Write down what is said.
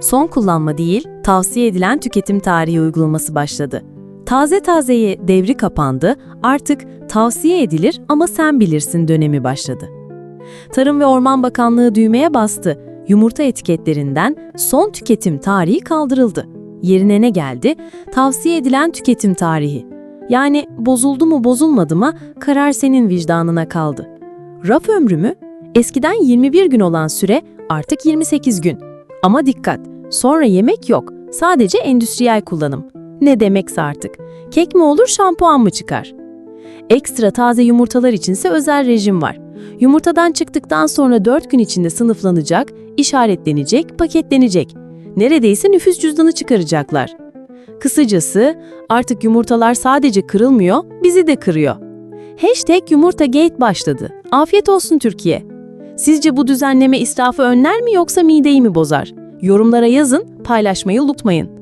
Son kullanma değil, tavsiye edilen tüketim tarihi uygulaması başladı. Taze tazeye devri kapandı, artık tavsiye edilir ama sen bilirsin dönemi başladı. Tarım ve Orman Bakanlığı düğmeye bastı. Yumurta etiketlerinden son tüketim tarihi kaldırıldı. Yerine ne geldi? Tavsiye edilen tüketim tarihi. Yani bozuldu mu bozulmadı mı karar senin vicdanına kaldı. Raf ömrü mü? Eskiden 21 gün olan süre artık 28 gün. Ama dikkat, sonra yemek yok. Sadece endüstriyel kullanım. Ne demekse artık. Kek mi olur, şampuan mı çıkar? Ekstra taze yumurtalar içinse özel rejim var. Yumurtadan çıktıktan sonra 4 gün içinde sınıflanacak, işaretlenecek, paketlenecek. Neredeyse nüfus cüzdanı çıkaracaklar. Kısacası artık yumurtalar sadece kırılmıyor, bizi de kırıyor. Hashtag yumurtagate başladı. Afiyet olsun Türkiye. Sizce bu düzenleme israfı önler mi yoksa mideyi mi bozar? Yorumlara yazın, paylaşmayı unutmayın.